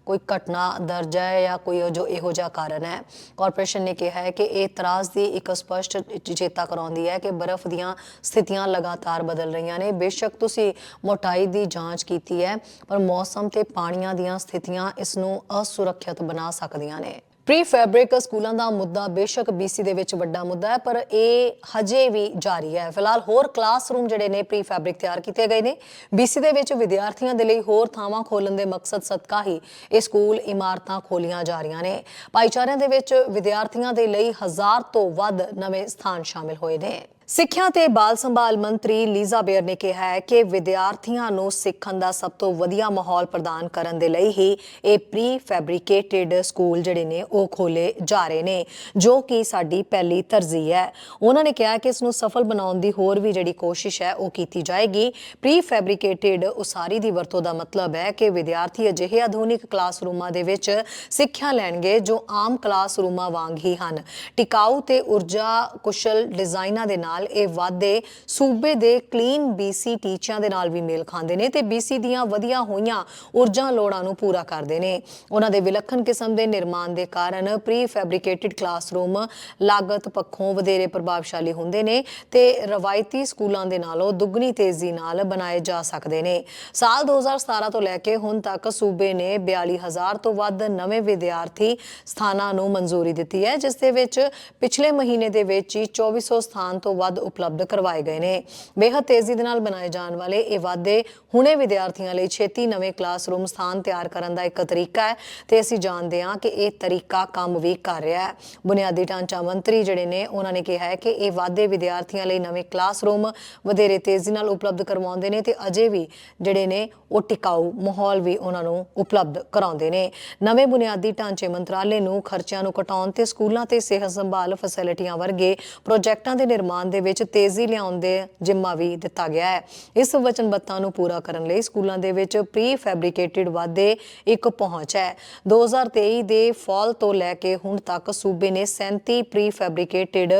ਕੋਈ ਘਟਨਾ ਦਰਜ ਹੈ ਜਾਂ ਕੋਈ ਜੋ ਇਹੋ ਜਿਹਾ ਕਾਰਨ ਹੈ। ਕਾਰਪੋਰੇਸ਼ਨ ਨੇ ਕਿਹਾ ਹੈ ਕਿ ਇਹ ਇਤਰਾਜ਼ ਦੀ ਇੱਕ ਸਪਸ਼ਟ ਚੇਤਾ ਕਰਾਉਂਦੀ ਹੈ ਕਿ ਬਰਫ਼ ਦੀਆਂ ਸਥਿਤੀਆਂ ਲਗਾਤਾਰ ਬਦਲ ਰਹੀਆਂ ਨੇ। ਬੇਸ਼ੱਕ ਤੁਸੀਂ ਮੋਟਾਈ ਦੀ ਜਾਂਚ ਕੀਤੀ ਹੈ, ਪਰ ਮੌਸਮ ਤੇ ਪਾਣੀਆਂ ਦੀਆਂ ਸਥਿਤੀਆਂ ਇਸ ਨੂੰ ਅਸੁਰੱਖਿਅਤ ਬਣਾ ਸਕਦੀਆਂ ਨੇ। ਪ੍ਰੀ ਫੈਬਰਿਕ ਸਕੂਲਾਂ ਦਾ ਮੁੱਦਾ ਬੇਸ਼ੱਕ BC ਦੇ ਵਿੱਚ ਵੱਡਾ ਮੁੱਦਾ ਹੈ, ਪਰ ਇਹ ਹਜੇ ਵੀ ਜਾਰੀ ਹੈ। ਫਿਲਹਾਲ ਹੋਰ ਕਲਾਸਰੂਮ ਜਿਹੜੇ ਨੇ ਪ੍ਰੀ ਫੈਬਰਿਕ ਤਿਆਰ ਕੀਤੇ ਗਏ ਨੇ। BC ਦੇ ਵਿੱਚ ਵਿਦਿਆਰਥੀਆਂ ਦੇ ਲਈ ਹੋਰ ਥਾਵਾਂ ਖੋਲਣ ਦੇ ਮਕਸਦ ਸਦਕਾ ਹੀ ਇਹ ਸਕੂਲ, ਇਮਾਰਤਾਂ ਖੋਲੀਆਂ ਜਾ ਰਹੀਆਂ ਨੇ। ਭਾਈਚਾਰਿਆਂ ਦੇ ਵਿੱਚ ਵਿਦਿਆਰਥੀਆਂ ਦੇ ਲਈ ਹਜ਼ਾਰ ਤੋਂ ਵੱਧ ਨਵੇਂ ਸਥਾਨ ਸ਼ਾਮਿਲ ਹੋਏ ਨੇ। ਸਿੱਖਿਆ ਤੇ ਬਾਲ ਸੰਭਾਲ ਮੰਤਰੀ ਲੀਜ਼ਾ ਬੇਅਰ ਨੇ ਕਿਹਾ ਹੈ ਕਿ ਵਿਦਿਆਰਥੀਆਂ ਨੂੰ ਸਿੱਖਣ ਦਾ ਸਭ ਤੋਂ ਵਧੀਆ ਮਾਹੌਲ ਪ੍ਰਦਾਨ ਕਰਨ ਦੇ ਲਈ ਹੀ ਇਹ ਪ੍ਰੀ ਫੈਬਰਿਕੇਟਿਡ ਸਕੂਲ ਜਿਹੜੇ ਨੇ, ਉਹ ਖੋਲੇ ਜਾ ਰਹੇ ਨੇ, ਜੋ ਕਿ ਸਾਡੀ ਪਹਿਲੀ ਤਰਜੀਹ ਹੈ। ਉਹਨਾਂ ਨੇ ਕਿਹਾ ਕਿ ਇਸ ਨੂੰ ਸਫਲ ਬਣਾਉਣ ਦੀ ਹੋਰ ਵੀ ਜਿਹੜੀ ਕੋਸ਼ਿਸ਼ ਹੈ, ਉਹ ਕੀਤੀ ਜਾਏਗੀ। ਪ੍ਰੀ ਫੈਬਰਿਕੇਟਿਡ ਉਸਾਰੀ ਦੀ ਵਰਤੋਂ ਦਾ ਮਤਲਬ ਹੈ ਕਿ ਵਿਦਿਆਰਥੀ ਅਜਿਹੇ ਆਧੁਨਿਕ ਕਲਾਸਰੂਮਾਂ ਦੇ ਵਿੱਚ ਸਿੱਖਿਆ ਲੈਣਗੇ ਜੋ ਆਮ ਕਲਾਸਰੂਮਾਂ ਵਾਂਗ ਹੀ ਹਨ। ਟਿਕਾਊ ਤੇ ਊਰਜਾ ਕੁਸ਼ਲ ਡਿਜ਼ਾਈਨਾਂ ਦੇ ਨਾਲ ਇਹ ਵਾਧੇ ਸੂਬੇ ਦੇ ਕਲੀਨ BC ਟੀਚਿਆਂ ਦੇ ਨਾਲ ਵੀ ਮੇਲ ਖਾਂਦੇ ਨੇ ਤੇ BC ਦੀਆਂ ਵਧੀਆ ਹੋਈਆਂ ਊਰਜਾ ਲੋੜਾਂ ਨੂੰ ਪੂਰਾ ਕਰਦੇ ਨੇ। ਉਹਨਾਂ ਦੇ ਵਿਲੱਖਣ ਕਿਸਮ ਦੇ ਨਿਰਮਾਣ ਦੇ ਕਾਰਨ ਪ੍ਰੀ ਫੈਬਰਿਕੇਟਿਡ ਕਲਾਸਰੂਮ ਲਾਗਤ ਪੱਖੋਂ ਵਧੇਰੇ ਪ੍ਰਭਾਵਸ਼ਾਲੀ ਹੁੰਦੇ ਨੇ ਤੇ ਰਵਾਇਤੀ ਸਕੂਲਾਂ ਦੇ ਨਾਲੋਂ ਦੁੱਗਣੀ ਤੇਜ਼ੀ ਨਾਲ ਬਣਾਏ ਜਾ ਸਕਦੇ ਨੇ। ਸਾਲ 2017 ਤੋਂ ਲੈ ਕੇ ਹੁਣ ਤੱਕ ਸੂਬੇ ਨੇ 42000 ਤੋਂ ਵੱਧ ਨਵੇਂ ਵਿਦਿਆਰਥੀ ਸਥਾਨਾਂ ਨੂੰ ਮਨਜ਼ੂਰੀ ਦਿੱਤੀ ਹੈ, ਜਿਸ ਦੇ ਵਿੱਚ ਪਿਛਲੇ ਮਹੀਨੇ ਦੇ ਵਿੱਚ ਹੀ 2400 ਸਥਾਨ ਤੋਂ ਵੱਧ ਉਪਲਬਧ ਕਰਵਾਏ ਗਏ ਨੇ। ਬੇਹੱਦ ਤੇਜ਼ੀ ਦੇ ਨਾਲ ਬਣਾਏ ਜਾਣ ਵਾਲੇ ਇਹ ਵਾਅਦੇ ਹੁਣੇ ਵਿਦਿਆਰਥੀਆਂ ਲਈ ਛੇਤੀ ਨਵੇਂ ਕਲਾਸਰੂਮ ਸਥਾਨ ਤਿਆਰ ਕਰਨ ਦਾ ਇੱਕ ਤਰੀਕਾ ਹੈ ਤੇ ਅਸੀਂ ਜਾਣਦੇ ਹਾਂ ਕਿ ਇਹ ਤਰੀਕਾ ਕੰਮ ਵੀ ਕਰ ਰਿਹਾ ਹੈ। ਬੁਨਿਆਦੀ ਢਾਂਚਾ ਮੰਤਰੀ ਜਿਹੜੇ ਨੇ, ਉਹਨਾਂ ਨੇ ਕਿਹਾ ਹੈ ਕਿ ਇਹ ਵਾਅਦੇ ਵਿਦਿਆਰਥੀਆਂ ਲਈ ਨਵੇਂ ਕਲਾਸਰੂਮ ਵਧੇਰੇ ਤੇਜ਼ੀ ਨਾਲ ਉਪਲਬਧ ਕਰਵਾਉਂਦੇ ਨੇ ਤੇ ਅਜੇ ਵੀ ਜਿਹੜੇ ਨੇ, ਉਹ ਟਿਕਾਊ ਮਾਹੌਲ ਵੀ ਉਹਨਾਂ ਨੂੰ ਉਪਲਬਧ ਕਰਾਉਂਦੇ ਨੇ। ਨਵੇਂ ਬੁਨਿਆਦੀ ਢਾਂਚੇ ਮੰਤਰਾਲੇ ਨੂੰ ਖਰਚਿਆਂ ਨੂੰ ਘਟਾਉਣ ਤੇ ਸਕੂਲਾਂ ਤੇ ਸਿਹਤ ਸੰਭਾਲ ਫੈਸਿਲਿਟੀਆਂ ਵਰਗੇ ਪ੍ਰੋਜੈਕਟਾਂ ਦੇ ਨਿਰਮਾਣ ਦੇ ਵਿੱਚ ਤੇਜ਼ੀ ਲਿਆਉਣ ਦੇ ਜਿੰਮਾ ਵੀ ਦਿੱਤਾ ਗਿਆ ਹੈ। ਇਸ ਵਚਨਬੱਧਤਾ ਨੂੰ ਪੂਰਾ ਕਰਨ ਲਈ ਸਕੂਲਾਂ ਦੇ ਵਿੱਚ ਪ੍ਰੀ ਫੈਬਰਿਕੇਟਿਡ ਵਾਧੇ ਇੱਕ ਪਹੁੰਚ ਹੈ। 2023 ਦੇ ਫਾਲ ਤੋਂ ਲੈ ਕੇ ਹੁਣ ਤੱਕ ਸੂਬੇ ਨੇ 37 ਪ੍ਰੀ ਫੈਬਰਿਕੇਟਿਡ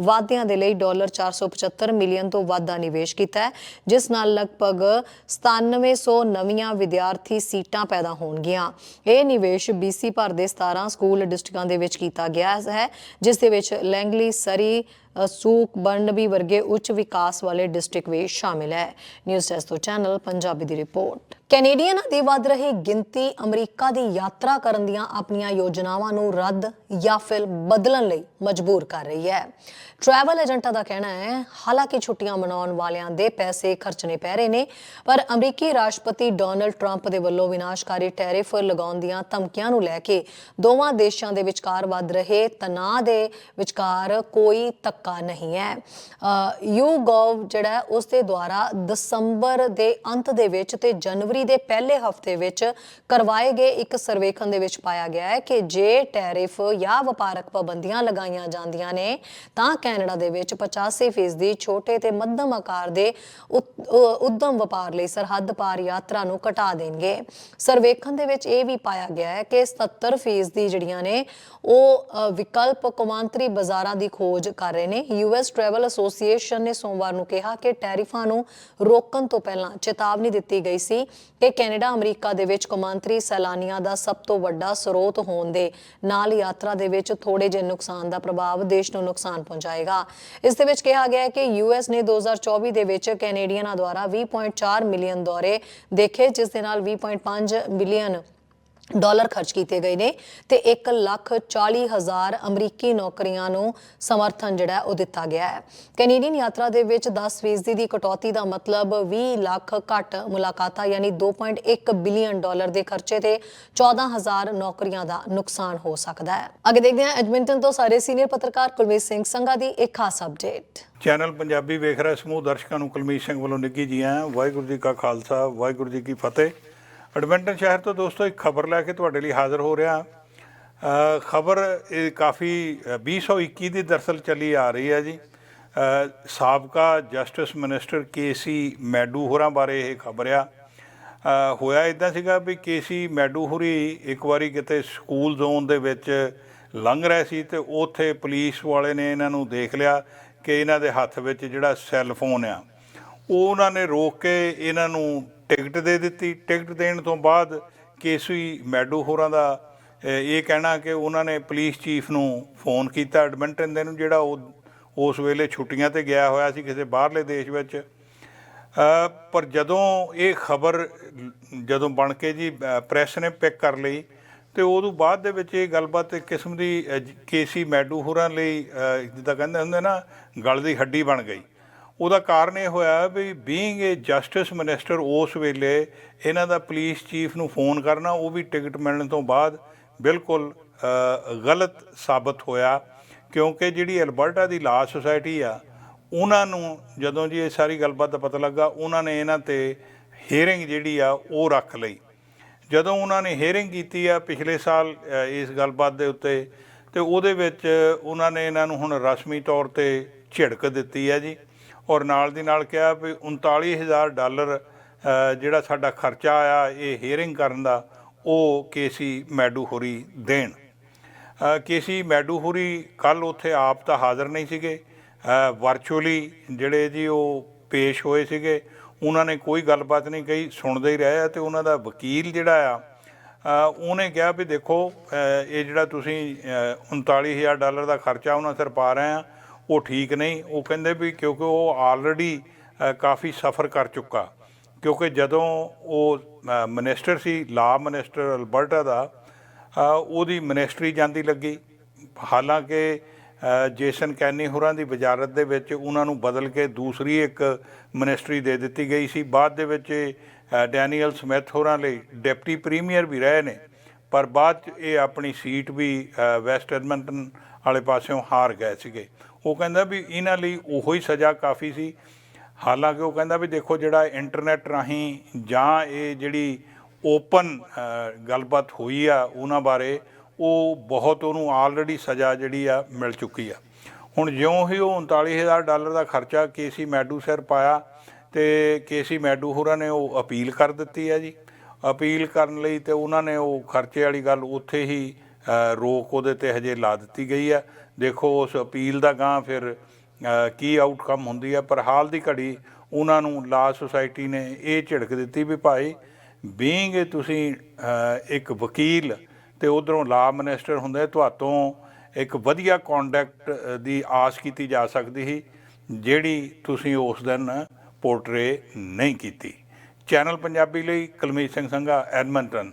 ਵਾਅਦਿਆਂ ਦੇ ਲਈ ਡਾਲਰ 475 ਮਿਲੀਅਨ ਤੋਂ ਵੱਧ ਦਾ ਨਿਵੇਸ਼ ਕੀਤਾ ਹੈ, ਜਿਸ ਨਾਲ ਲਗਭਗ 9700 ਨਵੀਆਂ ਵਿਦਿਆਰਥੀ ਸੀਟਾਂ ਪੈਦਾ ਹੋਣਗੀਆਂ। ਇਹ ਨਿਵੇਸ਼ BC ਭਰ ਦੇ 17 ਸਕੂਲ ਡਿਸਟ੍ਰਿਕਾਂ ਦੇ ਵਿੱਚ ਕੀਤਾ ਗਿਆ ਹੈ, ਜਿਸ ਦੇ ਵਿੱਚ ਲੈਂਗਲੀ, ਸਰੀ ਅ, ਸੂਕ ਬਰਨਬੀ ਵਰਗੇ ਉੱਚ ਵਿਕਾਸ ਵਾਲੇ ਡਿਸਟ੍ਰਿਕਟ ਵੀ ਸ਼ਾਮਿਲ ਹੈ। ਨਿਊਜ਼ ਡੈਸਕ ਤੋਂ ਚੈਨਲ ਪੰਜਾਬੀ ਦੀ ਰਿਪੋਰਟ। ਕੈਨੇਡੀਅਨਾਂ ਦੀ ਵੱਧ ਰਹੀ ਗਿਣਤੀ ਅਮਰੀਕਾ ਦੀ ਯਾਤਰਾ ਕਰਨ ਦੀਆਂ ਆਪਣੀਆਂ ਯੋਜਨਾਵਾਂ ਨੂੰ ਰੱਦ ਜਾਂ ਫਿਰ ਬਦਲਣ ਲਈ ਮਜਬੂਰ ਕਰ ਰਹੀ ਹੈ। ਟਰੈਵਲ ਏਜੰਟਾਂ ਦਾ ਕਹਿਣਾ ਹੈ, ਹਾਲਾਂਕਿ ਛੁੱਟੀਆਂ ਮਨਾਉਣ ਵਾਲਿਆਂ ਦੇ ਪੈਸੇ ਖਰਚਣੇ ਪੈ ਰਹੇ ਨੇ, ਪਰ ਅਮਰੀਕੀ ਰਾਸ਼ਟਰਪਤੀ ਡੋਨਲਡ ਟਰੰਪ ਦੇ ਵੱਲੋਂ ਵਿਨਾਸ਼ਕਾਰੀ ਟੈਰਿਫ ਲਗਾਉਣ ਦੀਆਂ ਧਮਕੀਆਂ ਨੂੰ ਲੈ ਕੇ ਦੋਵਾਂ ਦੇਸ਼ਾਂ ਦੇ ਵਿਚਕਾਰ ਵੱਧ ਰਹੇ ਤਣਾਅ ਦੇ ਵਿਚਕਾਰ ਕੋਈ ਧੱਕਾ ਨਹੀਂ ਹੈ। ਯੂਗੋਵ ਜਿਹੜਾ ਉਸ ਦੇ ਦੁਆਰਾ ਦਸੰਬਰ ਦੇ ਅੰਤ ਦੇ ਵਿੱਚ ਤੇ ਜਨਵਰੀ ਦੇ ਪਹਿਲੇ ਹਫ਼ਤੇ ਵਿੱਚ ਕਰਵਾਏ ਗਏ ਇੱਕ ਸਰਵੇਖਣ ਦੇ ਵਿੱਚ ਪਾਇਆ ਗਿਆ ਹੈ ਕਿ ਜੇ ਟੈਰਿਫ ਜਾਂ ਵਪਾਰਕ ਪਾਬੰਦੀਆਂ ਲਗਾਈਆਂ ਜਾਂਦੀਆਂ ਨੇ, ਤਾਂ ਕੈਨੇਡਾ ਦੇ ਵਿੱਚ 85% ਛੋਟੇ ਤੇ ਮੱਧਮ ਆਕਾਰ ਦੇ ਉਦਮ ਵਪਾਰ ਲਈ ਸਰਹੱਦ ਪਾਰ ਯਾਤਰਾ ਨੂੰ ਘਟਾ ਦੇਣਗੇ। ਸਰਵੇਖਣ ਦੇ ਵਿੱਚ ਇਹ ਵੀ ਪਾਇਆ ਗਿਆ ਹੈ ਕਿ 70% ਦੀ ਜਿਹੜੀਆਂ ਨੇ, ਉਹ ਵਿਕਲਪ ਕੌਮਾਂਤਰੀ ਬਾਜ਼ਾਰਾਂ ਦੀ ਖੋਜ ਕਰ ਰਹੇ ਨੇ। ਯੂਐਸ ਟ੍ਰੈਵਲ ਐਸੋਸੀਏਸ਼ਨ ਨੇ ਸੋਮਵਾਰ ਨੂੰ ਕਿਹਾ ਕਿ ਟੈਰਿਫਾਂ ਨੂੰ ਰੋਕਣ ਤੋਂ ਪਹਿਲਾਂ ਚੇਤਾਵਨੀ ਦਿੱਤੀ ਗਈ ਸੀ ਕਿ ਕੈਨੇਡਾ, ਅਮਰੀਕਾ ਦੇ ਵਿੱਚ ਕੌਮਾਂਤਰੀ ਸੈਲਾਨੀਆਂ ਦਾ ਸਭ ਤੋਂ ਵੱਡਾ ਸਰੋਤ ਹੋਣ ਦੇ ਨਾਲ ਯਾਤਰਾ ਦੇ ਵਿੱਚ ਥੋੜੇ ਜਿਹੇ ਨੁਕਸਾਨ ਦਾ ਪ੍ਰਭਾਵ ਦੇਸ਼ ਨੂੰ ਨੁਕਸਾਨ ਪਹੁੰਚਾਏਗਾ। ਇਸ ਦੇ ਵਿੱਚ ਕਿਹਾ ਗਿਆ ਹੈ ਕਿ ਯੂਐਸ ਨੇ 2024 ਦੇ ਵਿੱਚ ਕੈਨੇਡੀਅਨਾਂ ਦੁਆਰਾ 20.4 ਮਿਲੀਅਨ ਦੌਰੇ ਦੇਖੇ, ਜਿਸ ਦੇ ਨਾਲ 20.5 ਮਿਲੀਅਨ ਡਾਲਰ ਖਰਚ ਕੀਤੇ ਗਏ ਨੇ ਤੇ 1 ਲੱਖ 40 ਹਜ਼ਾਰ ਅਮਰੀਕੀ ਨੌਕਰੀਆਂ ਨੂੰ ਸਮਰਥਨ ਜਿਹੜਾ ਉਹ ਦਿੱਤਾ ਗਿਆ ਹੈ। ਕੈਨੇਡੀਅਨ ਯਾਤਰਾ ਦੇ ਵਿੱਚ 10% ਦੀ ਕਟੌਤੀ ਦਾ ਮਤਲਬ 20 ਲੱਖ ਘੱਟ ਮੁਲਾਕਾਤਾਂ, ਯਾਨੀ 2.1 ਬਿਲੀਅਨ ਡਾਲਰ ਦੇ ਖਰਚੇ ਤੇ 14 ਹਜ਼ਾਰ ਨੌਕਰੀਆਂ ਦਾ ਨੁਕਸਾਨ ਹੋ ਸਕਦਾ ਹੈ। ਅੱਗੇ ਦੇਖਦੇ ਹਾਂ ਐਡਮਿੰਟਨ ਤੋਂ ਸਾਰੇ ਸੀਨੀਅਰ ਪੱਤਰਕਾਰ ਕੁਲਮੀਤ ਸਿੰਘ ਸੰਘਾ ਦੀ ਇੱਕ ਖਾਸ ਅਪਡੇਟ ਚੈਨਲ ਪੰਜਾਬੀ ਵੇਖ ਰਹੇ ਸਮੂਹ ਦਰਸ਼ਕਾਂ ਨੂੰ ਕੁਲਮੀਤ ਸਿੰਘ ਵੱਲੋਂ ਨਿੱਘੀ ਜੀ ਆਇਆਂ ਵਾਹਿਗੁਰੂ ਜੀ ਕਾ ਖਾਲਸਾ, ਵਾਹਿਗੁਰੂ ਜੀ ਕੀ ਫਤਿਹ। ਐਡਮਿੰਟਨ ਸ਼ਹਿਰ ਤੋਂ ਦੋਸਤੋ ਇੱਕ ਖਬਰ ਲੈ ਕੇ ਤੁਹਾਡੇ ਲਈ ਹਾਜ਼ਰ ਹੋ ਰਿਹਾ। ਖਬਰ ਇਹ ਕਾਫੀ ਅ, 2021 ਦੀ ਦਰਸਲ ਚੱਲੀ ਆ ਰਹੀ ਹੈ ਜੀ। ਸਾਬਕਾ ਜਸਟਿਸ ਮਿਨਿਸਟਰ ਕੇਸੀ ਮੈਡੂ ਹੋਰਾਂ ਬਾਰੇ ਇਹ ਖਬਰ ਆ। ਹੋਇਆ ਇਦਾਂ ਸੀਗਾ ਵੀ ਕੇਸੀ ਮੈਡੂ ਹੋਰੀ ਇੱਕ ਵਾਰੀ ਕਿਤੇ ਸਕੂਲ ਜ਼ੋਨ ਦੇ ਵਿੱਚ ਲੰਘ ਰਹੇ ਸੀ ਤੇ ਉੱਥੇ ਪੁਲਿਸ ਵਾਲੇ ਨੇ ਇਹਨਾਂ ਨੂੰ ਦੇਖ ਲਿਆ ਕਿ ਇਹਨਾਂ ਦੇ ਹੱਥ ਵਿੱਚ ਜਿਹੜਾ ਸੈੱਲ ਫੋਨ ਆ ਉਹ ਉਹਨਾਂ ਨੇ ਰੋਕ ਕੇ ਇਹਨਾਂ ਨੂੰ ਟਿਕਟ ਦੇ ਦਿੱਤੀ। ਟਿਕਟ ਦੇਣ ਤੋਂ ਬਾਅਦ ਕੇਸੀ ਮੈਡੂ ਹੋਰਾਂ ਦਾ ਇਹ ਕਹਿਣਾ ਕਿ ਉਹਨਾਂ ਨੇ ਪੁਲਿਸ ਚੀਫ ਨੂੰ ਫੋਨ ਕੀਤਾ, ਐਡਮਿੰਟਨ ਦੇ ਨੂੰ, ਜਿਹੜਾ ਉਹ ਉਸ ਵੇਲੇ ਛੁੱਟੀਆਂ ਤੇ ਗਿਆ ਹੋਇਆ ਸੀ ਕਿਸੇ ਬਾਹਰਲੇ ਦੇਸ਼ ਵਿੱਚ। ਪਰ ਜਦੋਂ ਇਹ ਖਬਰ ਜਦੋਂ ਬਣ ਕੇ ਜੀ ਪ੍ਰੈਸ ਨੇ ਪਿਕ ਕਰ ਲਈ ਤੇ ਉਦੋਂ ਬਾਅਦ ਦੇ ਵਿੱਚ ਇਹ ਗੱਲਬਾਤ ਇੱਕ ਕਿਸਮ ਦੀ ਕੇਸੀ ਮੈਡੂ ਹੋਰਾਂ ਲਈ ਜਿੱਦਾਂ ਕਹਿੰਦੇ ਹੁੰਦੇ ਨਾ, ਗਲ ਦੀ ਹੱਡੀ ਬਣ ਗਈ। ਉਹਦਾ ਕਾਰਨ ਇਹ ਹੋਇਆ ਵੀ ਬੀਇੰਗ ਏ ਜਸਟਿਸ ਮਿਨਿਸਟਰ ਉਸ ਵੇਲੇ ਇਹਨਾਂ ਦਾ ਪੁਲਿਸ ਚੀਫ ਨੂੰ ਫੋਨ ਕਰਨਾ, ਉਹ ਵੀ ਟਿਕਟ ਮਿਲਣ ਤੋਂ ਬਾਅਦ ਬਿਲਕੁਲ ਗਲਤ ਸਾਬਤ ਹੋਇਆ। ਕਿਉਂਕਿ ਜਿਹੜੀ ਐਲਬਰਟਾ ਦੀ ਲਾ ਸੁਸਾਇਟੀ ਆ, ਉਹਨਾਂ ਨੂੰ ਜਦੋਂ ਜੀ ਇਹ ਸਾਰੀ ਗੱਲਬਾਤ ਦਾ ਪਤਾ ਲੱਗਾ, ਉਹਨਾਂ ਨੇ ਇਹਨਾਂ ਤੇ ਹੀਅਰਿੰਗ ਜਿਹੜੀ ਆ, ਉਹ ਰੱਖ ਲਈ। ਜਦੋਂ ਉਹਨਾਂ ਨੇ ਹੀਅਰਿੰਗ ਕੀਤੀ ਆ ਪਿਛਲੇ ਸਾਲ ਇਸ ਗੱਲਬਾਤ ਦੇ ਉੱਤੇ, ਤੇ ਉਹਦੇ ਵਿੱਚ ਉਹਨਾਂ ਨੇ ਇਹਨਾਂ ਨੂੰ ਹੁਣ ਰਸਮੀ ਤੌਰ ਤੇ ਝਿੜਕ ਦਿੱਤੀ ਹੈ ਜੀ। ਔਰ ਨਾਲ ਦੀ ਨਾਲ ਕਿਹਾ ਵੀ 39000 ਡਾਲਰ ਜਿਹੜਾ ਸਾਡਾ ਖਰਚਾ ਆਇਆ ਇਹ ਹੀਅਰਿੰਗ ਕਰਨ ਦਾ ਉਹ ਕੇਸੀ ਮੈਡੂ ਹੋਰੀ ਦੇਣ। ਅ, ਕੇਸੀ ਮੈਡੂ ਹੋਰੀ ਕੱਲ ਉੱਥੇ ਆਪ ਤਾਂ ਹਾਜ਼ਰ ਨਹੀਂ ਸੀਗੇ। ਵਰਚੁਅਲੀ ਜਿਹੜੇ ਜੀ ਉਹ ਪੇਸ਼ ਹੋਏ ਸੀਗੇ ਉਹਨਾਂ ਨੇ ਕੋਈ ਗੱਲਬਾਤ ਨਹੀਂ ਕਹੀ ਸੁਣਦੇ ਹੀ ਰਹੇ ਆ ਤੇ ਉਹਨਾਂ ਦਾ ਵਕੀਲ ਜਿਹੜਾ ਆ ਉਹਨੇ ਕਿਹਾ ਵੀ ਦੇਖੋ ਇਹ ਜਿਹੜਾ ਤੁਸੀਂ ਅ, 39000 ਡਾਲਰ ਦਾ ਖਰਚਾ ਉਹਨਾਂ ਸਿਰ ਪਾ ਰਹੇ ਆ ਉਹ ਠੀਕ ਨਹੀਂ ਉਹ ਕਹਿੰਦੇ ਵੀ ਕਿਉਂਕਿ ਉਹ ਆਲਰੇਡੀ ਕਾਫੀ ਸਫਰ ਕਰ ਚੁੱਕਾ। ਕਿਉਂਕਿ ਜਦੋਂ ਉਹ ਮਿਨਿਸਟਰ ਸੀ ਲਾ ਮਿਨਿਸਟਰ ਅਲਬਰਟਾ ਦਾ ਉਹਦੀ ਮਿਨਿਸਟਰੀ ਜਾਂਦੀ ਲੱਗੀ। ਹਾਲਾਂਕਿ ਜੇਸਨ ਕੈਨੀ ਹੋਰਾਂ ਦੀ ਵਜ਼ਾਰਤ ਦੇ ਵਿੱਚ ਉਹਨਾਂ ਨੂੰ ਬਦਲ ਕੇ ਦੂਸਰੀ ਇੱਕ ਮਿਨਿਸਟਰੀ ਦੇ ਦਿੱਤੀ ਗਈ ਸੀ। ਬਾਅਦ ਦੇ ਵਿੱਚ ਅ, ਡੈਨੀਅਲ ਸਮਿਥ ਹੋਰਾਂ ਲਈ ਡਿਪਟੀ ਪ੍ਰੀਮੀਅਰ ਵੀ ਰਹੇ ਨੇ। ਪਰ ਬਾਅਦ 'ਚ ਇਹ ਆਪਣੀ ਸੀਟ ਵੀ ਵੈਸਟ ਐਡਮੰਟਨ ਵਾਲੇ ਪਾਸਿਓਂ ਹਾਰ ਗਏ ਸੀਗੇ। ਉਹ ਕਹਿੰਦਾ ਵੀ ਇਹਨਾਂ ਲਈ ਉਹੋ ਹੀ ਸਜ਼ਾ ਕਾਫੀ ਸੀ। ਹਾਲਾਂਕਿ ਉਹ ਕਹਿੰਦਾ ਵੀ ਦੇਖੋ ਜਿਹੜਾ ਇੰਟਰਨੈਟ ਰਾਹੀਂ ਜਾਂ ਇਹ ਜਿਹੜੀ ਓਪਨ ਗੱਲਬਾਤ ਹੋਈ ਆ ਉਹਨਾਂ ਬਾਰੇ, ਉਹ ਬਹੁਤ ਉਹਨੂੰ ਆਲਰੇਡੀ ਸਜ਼ਾ ਜਿਹੜੀ ਆ ਮਿਲ ਚੁੱਕੀ ਆ। ਹੁਣ ਜਿਉਂ ਹੀ ਉਹ 39000 ਡਾਲਰ ਦਾ ਖਰਚਾ ਕੇਸੀ ਮੈਡੂ ਸਿਰ ਪਾਇਆ ਤੇ ਕੇਸੀ ਮੈਡੂ ਹੋਰਾਂ ਨੇ ਉਹ ਅਪੀਲ ਕਰ ਦਿੱਤੀ ਆ ਜੀ। ਅਪੀਲ ਕਰਨ ਲਈ ਤੇ ਉਹਨਾਂ ਨੇ ਉਹ ਖਰਚੇ ਵਾਲੀ ਗੱਲ ਉੱਥੇ ਹੀ ਰੋਕ ਉਹਦੇ ਤੇ ਹਜੇ ਲਾ ਦਿੱਤੀ ਗਈ ਆ। ਦੇਖੋ, ਉਸ ਅਪੀਲ ਦਾ ਗਾਂ ਫਿਰ ਕੀ ਆਊਟਕਮ ਹੁੰਦੀ ਹੈ ਪਰ ਹਾਲ ਦੀ ਘੜੀ ਉਹਨਾਂ ਨੂੰ ਲਾ ਸੁਸਾਇਟੀ ਨੇ ਇਹ ਝਿੜਕ ਦਿੱਤੀ ਵੀ ਭਾਈ ਬੀਇੰਗ ਤੁਸੀਂ ਇੱਕ ਵਕੀਲ ਤੇ ਉਧਰੋਂ ਲਾ ਮਿਨਿਸਟਰ ਹੁੰਦੇ, ਤੁਹਾਤੋਂ ਇੱਕ ਵਧੀਆ ਕੰਡਕਟ ਦੀ ਆਸ ਕੀਤੀ ਜਾ ਸਕਦੀ ਸੀ, ਜਿਹੜੀ ਤੁਸੀਂ ਉਸ ਦਿਨ ਪੋਰਟਰੇ ਨਹੀਂ ਕੀਤੀ। ਚੈਨਲ ਪੰਜਾਬੀ ਲਈ ਕੁਲਮੀਤ ਸਿੰਘ ਸੰਘਾ ਐਡਮੰਟਨ